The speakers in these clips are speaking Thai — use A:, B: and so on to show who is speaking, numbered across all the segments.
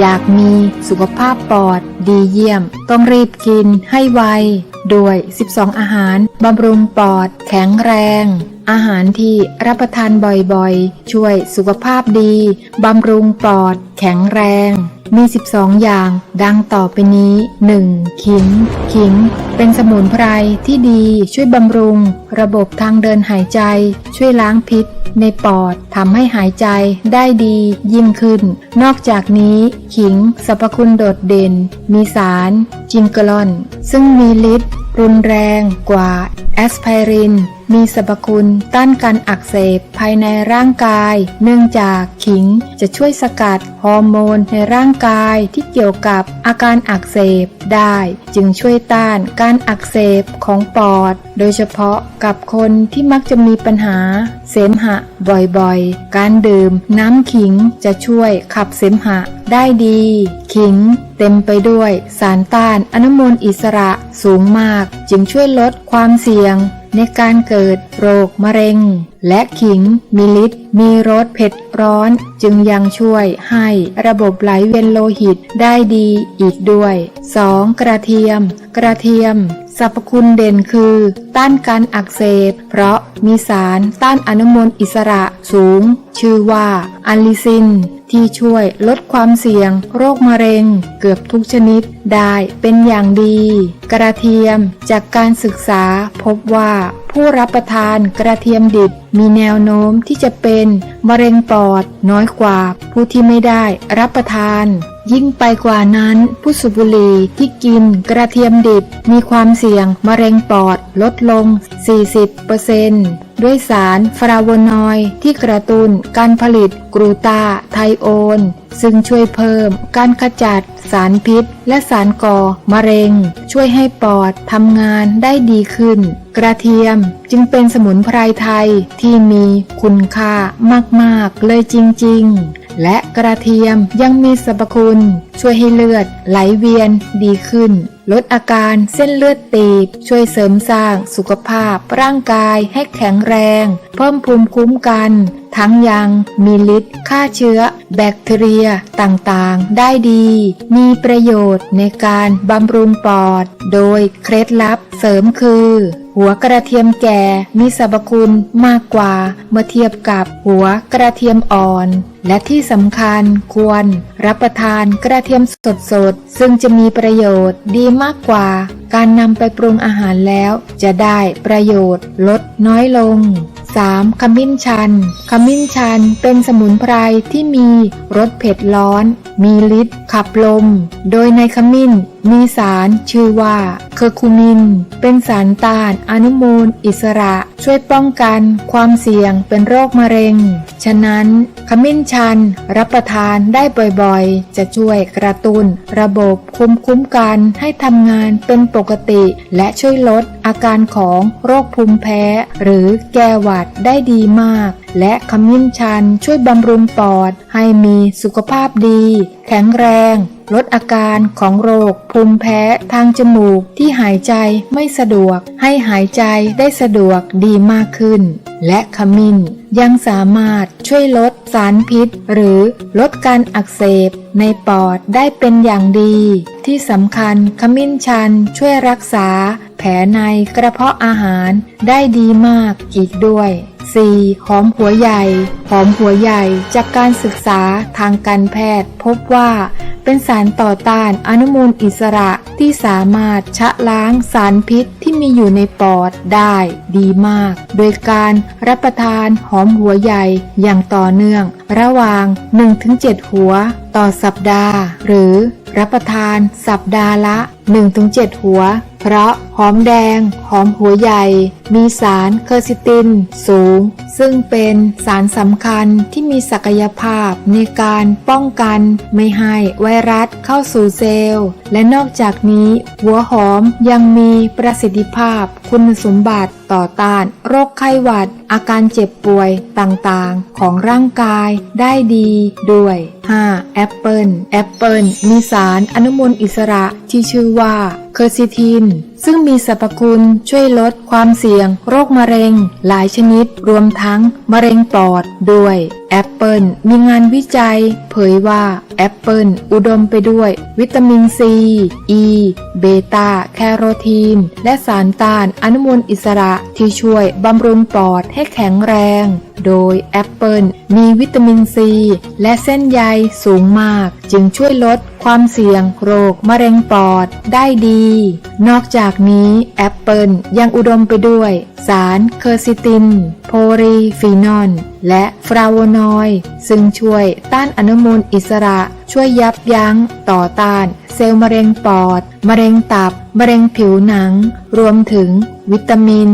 A: อยากมีสุขภาพปอด ดีเยี่ยม ต้องรีบกินให้ไวด้วย12 อาหารบำรุงปอด แข็งแรง อาหารที่รับประทานบ่อยๆ ช่วยสุขภาพดี บำรุงปอด แข็งแรง มี 12 อย่าง ดังต่อไปนี้ 1. ขิง ขิง เป็นสมุนไพรที่ดีช่วยบำรุง ระบบทางเดินหายใจ ช่วยล้างพิษ ในปอดทำให้หายใจได้ดียิ่งขึ้น นอกจากนี้ ขิงสรรพคุณโดดเด่น มีสาร จิงกลอน ซึ่งมีฤทธิ์ รุนแรงกว่าแอสไพริน มีสรรพคุณต้านการอักเสบภายในร่างกาย เนื่องจากขิงจะช่วยสกัดฮอร์โมนในร่างกายที่เกี่ยวกับอาการอักเสบได้ จึงช่วยต้านการอักเสบของปอด โดยเฉพาะกับคนที่มักจะมีปัญหา เสมหะบ่อยๆ การดื่มน้ำขิงจะช่วยขับเสมหะได้ดี ขิงเต็มไปด้วยสารต้านอนุมูลอิสระสูงมาก จึงช่วยลดความเสี่ยงในการเกิดโรคมะเร็ง และขิงมีฤทธิ์มีรสเผ็ดร้อน จึงยังช่วยให้ระบบไหลเวียนโลหิตได้ดีอีกด้วย 2. กระเทียม กระเทียม สรรพคุณเด่นคือ ต้านการอักเสบ เพราะมีสารต้านอนุมูลอิสระสูง ชื่อว่าอัลลิซิน ที่ช่วยลดความเสี่ยง โรคมะเร็ง เกือบทุกชนิดได้เป็นอย่างดี กระเทียมจากการศึกษาพบว่าผู้รับประทานกระเทียมดิบมีแนวโน้มที่จะเป็นมะเร็งปอดน้อยกว่าผู้ที่ไม่ได้รับประทาน ยิ่งไปกว่านั้นผู้สูบบุหรี่ที่กินกระเทียมดิบ มีความเสี่ยงมะเร็งปอดลดลง 40%ด้วยสารฟลาโวนอยด์ที่กระตุ้นการผลิตกรูตาไทโอนซึ่งช่วยเพิ่มการขจัดสารพิษ และสารก่อมะเร็ง ช่วยให้ปอดทำงานได้ดีขึ้น กระเทียมจึงเป็นสมุนไพรไทยที่มีคุณค่ามาก ๆ เลยจริง ๆ และกระเทียมยังมีสรรพคุณ ช่วยให้เลือดไหลเวียนดีขึ้น ลดอาการเส้นเลือดตีบ ช่วยเสริมสร้างสุขภาพร่างกายให้แข็งแรง เพิ่มภูมิคุ้มกัน ทั้งยังมีฤทธิ์ฆ่าเชื้อ แบคทีเรียต่างๆ ได้ดี มีประโยชน์ในการบำรุงปอด โดยเคล็ดลับเสริมคือ หัวกระเทียมแก่มีสรรพคุณมากกว่า เมื่อเทียบกับหัวกระเทียมอ่อน และที่สำคัญควรรับประทานกระเทียมสดๆ ซึ่งจะมีประโยชน์ดีมากกว่าการนำไปปรุงอาหารแล้วจะได้ประโยชน์ลดน้อยลง 3. ขมิ้นชัน ขมิ้นชันเป็นสมุนไพรที่มีรสเผ็ดร้อน มีฤทธิ์ขับลม โดยในขมิ้นมีสารชื่อว่าเคอร์คูมิน เป็นสารต้านอนุมูลอิสระ ช่วยป้องกันความเสี่ยงเป็นโรคมะเร็ง ฉะนั้นขมิ้นชันรับประทานได้บ่อยๆ จะช่วยกระตุ้นระบบคุมคุ้มกันให้ทำงานเป็นปกติ และช่วยลด อาการของโรคภูมิแพ้ หรือแก้หวัดได้ดีมาก และขมิ้นชันช่วยบำรุงปอด ให้มีสุขภาพดี แข็งแรง ลดอาการของโรค ภูมิแพ้ทางจมูกที่หายใจไม่สะดวก ให้หายใจได้สะดวกดีมากขึ้น และขมิ้นยังสามารถช่วยลดสารพิษ หรือลดการอักเสบในปอดได้เป็นอย่างดี ที่สำคัญขมิ้นชันช่วยรักษาแผลในกระเพาะอาหารได้ดีมากอีกด้วย 4. หอมหัวใหญ่ หอมหัวใหญ่จากการศึกษาทางการแพทย์ พบว่าเป็นสารต่อต้านอนุมูลอิสระที่สามารถชะล้างสารพิษที่มีอยู่ในปอดได้ดีมาก โดยการรับประทานหอมหัวใหญ่อย่างต่อเนื่อง ระหว่าง 1-7 หัว ต่อสัปดาห์ หรือรับประทานสัปดาห์ละ 1-7 หัว เพราะหอมแดง หอมหัวใหญ่ มีสารเคอร์ซิตินสูง ซึ่งเป็นสารสำคัญที่มีศักยภาพในการป้องกันไม่ให้ไวรัสเข้าสู่เซลล์ และนอกจากนี้หัวหอมยังมีประสิทธิภาพคุณสมบัติต่อต้านโรคไข้หวัด อาการเจ็บป่วยต่างๆ ของร่างกายได้ดีด้วย 5. แอปเปิลแอปเปิลมีสารอนุมูลอิสระที่ชื่อว่าเคอร์ซิทิน ซึ่งมีสรรพคุณช่วยลดความเสี่ยง โรคมะเร็ง หลายชนิด รวมทั้งมะเร็งปอดด้วยแอปเปิลมีงานวิจัย เผยว่าแอปเปิลอุดมไปด้วย วิตามินซี อีเบต้าแคโรทีน และสารต้านอนุมูลอิสระที่ช่วยบำรุงปอดให้แข็งแรง โดยแอปเปิลมีวิตามินซี และเส้นใยสูงมาก จึงช่วยลดความเสี่ยงโรคมะเร็งปอดได้ดี นอกจากนี้แอปเปิลยังอุดมไปด้วย สารเคอร์ซิตินโพลีฟีนอล และฟลาโวนอยด์ซึ่งช่วยต้านอนุมูลอิสระช่วยยับยั้ง ต่อต้าน เซลล์มะเร็งปอด มะเร็งตับ มะเร็งผิวหนัง รวมถึง วิตามิน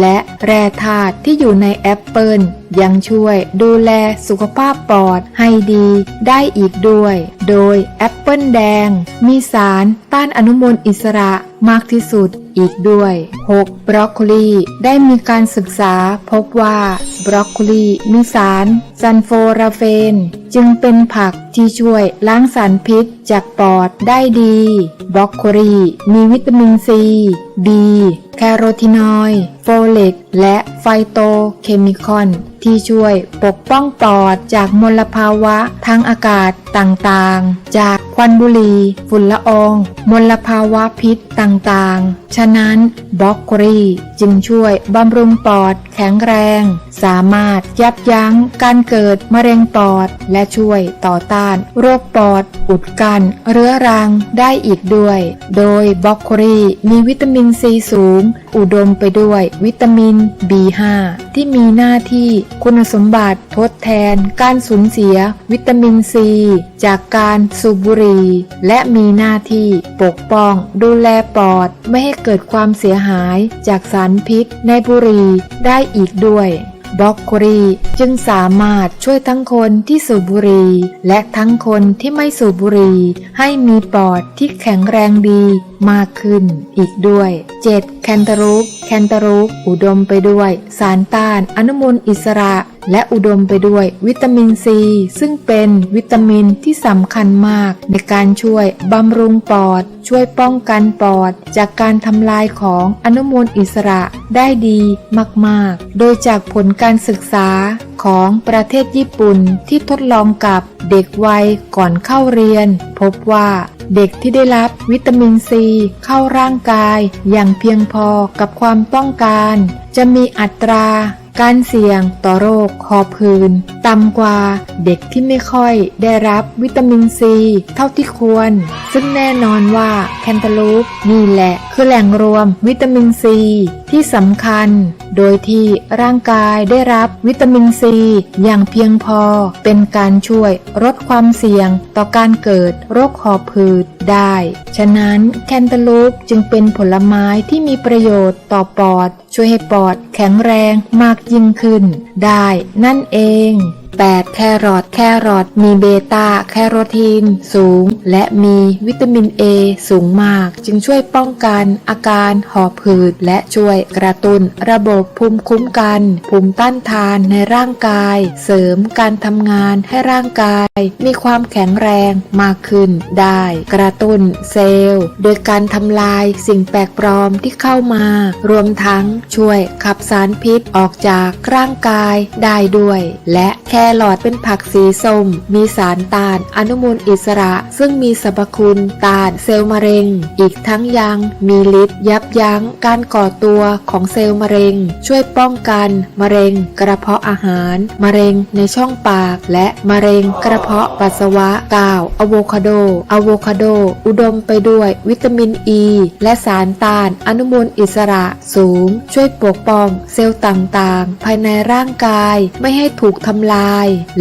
A: และแร่ธาตุที่อยู่ในแอปเปิลยังช่วยดูแลสุขภาพปอดให้ดีได้อีกด้วย โดยแอปเปิลแดง มีสารต้านอนุมูลอิสระมากที่สุดอีกด้วย 6. บรอกโคลีได้มีการศึกษาพบว่าบรอกโคลีมีสาร ซันโฟราเฟน จึงเป็นผักที่ช่วยล้างสารพิษจากปอดได้ดีบรอกโคลีมีวิตามินซี B แคโรทีนอยด์โฟเลตและไฟโตเคมีคอน ที่ช่วยปกป้องปอดจากมลภาวะทางอากาศต่างๆ จากควันบุหรี่ ฝุ่นละออง มลภาวะพิษต่างๆ ฉะนั้นบล็อกโคลีจึงช่วยบำรุงปอดแข็งแรง สามารถยับยั้งการเกิดมะเร็งปอด และช่วยต่อต้านโรคปอด อุดกันเรื้อรังได้อีกด้วย โดยบล็อกโคลีมีวิตามินซีสูง อุดมไปด้วยวิตามิน B5 ที่มีหน้าที่คุณสมบัติทดแทนการสูญเสียวิตามินซีจากการสูบบุหรี่และมีหน้าที่ปกป้อง ดูแลปอด ไม่ให้เกิดความเสียหายจากสารพิษ ในบุหรี่ได้อีกด้วยบล็อกโคลีจึงสามารถช่วยทั้งคนที่สูบบุหรี่และทั้งคนที่ไม่สูบบุหรี่ให้มีปอดที่แข็งแรงดีมากขึ้นอีกด้วย 7. แคนตาลูปแคนตาลูปอุดมไปด้วย สารต้านอนุมูลอิสระ และอุดมไปด้วยวิตามินซี ซึ่งเป็นวิตามินที่สำคัญมาก ในการช่วยบำรุงปอด ช่วยป้องกันปอด จากการทำลายของอนุมูลอิสระได้ดีมาก ๆ โดยจากผลการศึกษาของประเทศญี่ปุ่นที่ทดลองกับเด็กวัยก่อนเข้าเรียน พบว่าเด็กที่ได้รับวิตามินซีเข้าร่างกายอย่างเพียงพอกับความต้องการ จะมีอัตราการเสี่ยงต่อโรคคอพื้นต่ำกว่าเด็กที่ไม่ค่อยได้รับวิตามินซีเท่าที่ควร ซึ่งแน่นอนว่าแคนตาลูปนี่แหละคือแหล่งรวมวิตามินซีที่สำคัญ โดยที่ร่างกายได้รับวิตามินซีอย่างเพียงพอ เป็นการช่วยลดความเสี่ยงต่อการเกิดโรคหอบหืดได้ ฉะนั้นแคนตาลูปจึงเป็นผลไม้ที่มีประโยชน์ต่อปอดช่วยให้ปอดแข็งแรงมากยิ่งขึ้น ได้นั่นเอง 8. แครอทแครอทมีเบต้าแคโรทีนสูง และมีวิตามินเอสูงมาก จึงช่วยป้องกันอาการหอบหืด และช่วยกระตุ้นระบบภูมิคุ้มกัน ภูมิต้านทานในร่างกาย เสริมการทำงานให้ร่างกาย มีความแข็งแรงมากขึ้นได้ กระตุ้นเซลล์ โดยการทำลายสิ่งแปลกปลอมที่เข้ามา รวมทั้งช่วยขับสารพิษออกจากร่างกายได้ด้วย และแครอทเป็นผักสีส้ม มีสารตานอนุมูลอิสระ ซึ่งมีสรรพคุณต้านเซลล์มะเร็ง อีกทั้งยังมีฤทธิ์ยับยั้งการก่อตัวของเซลล์มะเร็ง ช่วยป้องกันมะเร็งกระเพาะอาหาร มะเร็งในช่องปาก และมะเร็งกระเพาะปัสสาวะกาวอะโวคาโดอะโวคาโด อุดมไปด้วยวิตามินอ e ีและสารต้านอนุมูลอิสระสูง ช่วยปกป้องเซลล์ต่างๆ ภายในร่างกายไม่ให้ถูกทำลาย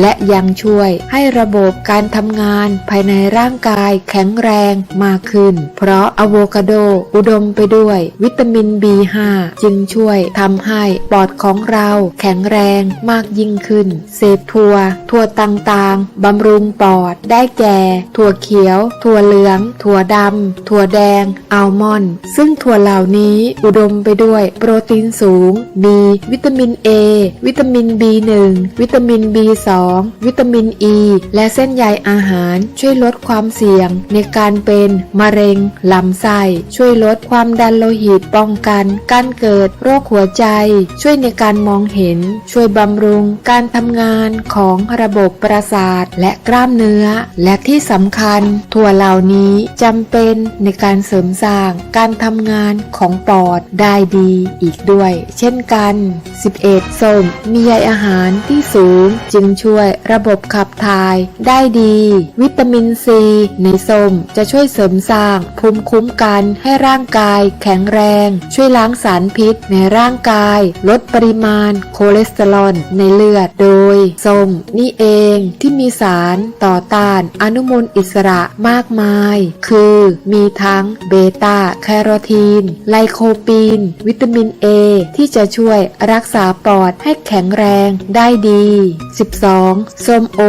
A: และยังช่วยให้ระบบการทำงานภายในร่างกายแข็งแรงมากขึ้น เพราะอะโวคาโดอุดมไปด้วยวิตามิน B5 จึงช่วยทำให้ปอดของเราแข็งแรงมากยิ่งขึ้น เศษถั่วถั่วต่างๆบำรุงปอดได้แก่ ถั่วเขียว ถั่วเหลือง ถั่วดำ ถั่วแดง อัลมอนด์ ซึ่งถั่วเหล่านี้อุดมไปด้วยโปรตีนสูง มีวิตามิน A วิตามิน B1 วิตามิน B B2 วิตามินอ e, ีและเส้นใยอาหารช่วยลดความเสี่ยง ในการเป็นมะเร็งลำไส้ช่วยลดความดันโลหิตป้องกัน การเกิดโรคหัวใจ ช่วยในการมองเห็น ช่วยบำรุงการทำงานของระบบประสาทและกล้ามเนื้อ และที่สำคัญ ถั่วเหล่านี้จำเป็นในการเสริมสร้างการทำงานของปอดได้ดีอีกด้วย เช่นกัน 11. ส้มมีใยอาหารที่สูงจึงช่วยระบบขับถ่ายได้ดี วิตามินซีในส้มจะช่วยเสริมสร้างภูมิคุ้มกันให้ร่างกายแข็งแรง ช่วยล้างสารพิษในร่างกาย ลดปริมาณโคเลสเตอรอลในเลือด โดยส้มนี่เองที่มีสารต่อต้านอนุมูลอิสระมากมาย คือมีทั้งเบต้าแคโรทีน ไลโคปีน วิตามินเอที่จะช่วยรักษาปอดให้แข็งแรงได้ดี 12. ส้มโอ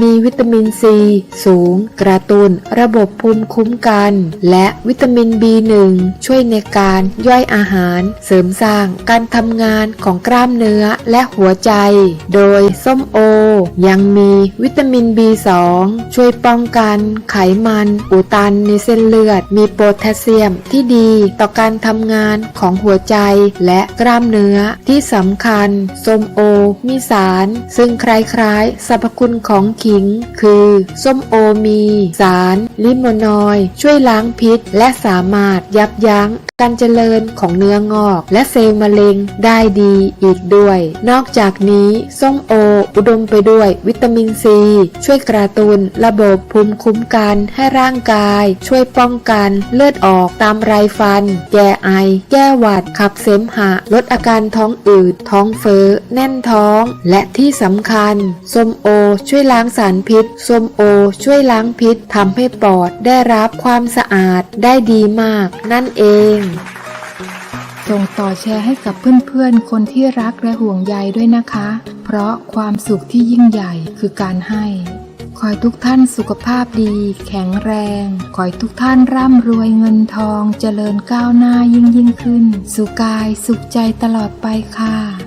A: มีวิตามินซี สูง กระตุ้นระบบภูมิคุ้มกัน และวิตามิน B1 ช่วยในการย่อยอาหาร เสริมสร้างการทำงานของกล้ามเนื้อและหัวใจ โดยส้มโอ ยังมีวิตามิน B2 ช่วยป้องกันไขมันอุดตันในเส้นเลือด มีโพแทสเซียมที่ดีต่อการทำงานของหัวใจและกล้ามเนื้อที่สำคัญ ส้มโอมีสาร ซึ่งคล้ายๆ สรรพคุณของขิง คือ ส้มโอมี สาร ลิโมนอยด์ช่วยล้างพิษ และสามารถยับยั้งการเจริญของเนื้องอก และเซลล์มะเร็งได้ดีอีกด้วย นอกจากนี้ส้มโอ อุดมไปด้วยวิตามินซี ช่วยกระตุ้นระบบภูมิคุ้มกันให้ร่างกาย ช่วยป้องกันเลือดออกตามไรฟัน แก้ไอ แก้หวัด ขับเสมหะ ลดอาการท้องอืด ท้องเฟ้อ แน่นท้อง และที่สำคัญ ส้มโอ ช่วยล้างสารพิษ ส้มโอ ช่วยล้างพิษทำให้ปอดได้รับความสะอาดได้ดีมาก นั่นเองส่งต่อแชร์ให้กับเพื่อนๆ คนที่รักและห่วงใยด้วยนะคะ เพราะความสุขที่ยิ่งใหญ่คือการให้ ขอให้ทุกท่านสุขภาพดี แข็งแรง ขอให้ทุกท่านร่ำรวยเงินทอง เจริญก้าวหน้ายิ่งยิ่งขึ้นสุขกายสุขใจตลอดไปค่ะ